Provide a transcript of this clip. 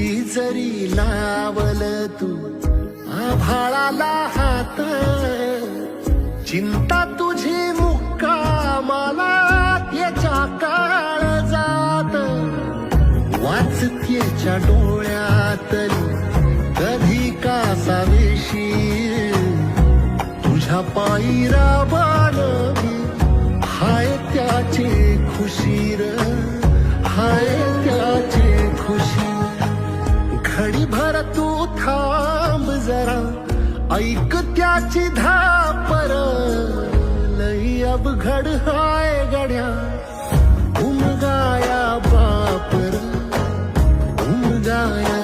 किती जरी लावल तू आभाळाला हात चिंता तुझी मुक्कामाला त्याच्या काळ जात. वाचतेच्या डोळ्यातली कधी का सावेशी तुझ्या पायी राबानवी हाय त्याचे खुशी. भर तू थांब जरा ऐक त्याची धापर. लई अवघड हाय गड्या उमगाया बापर. उमगाया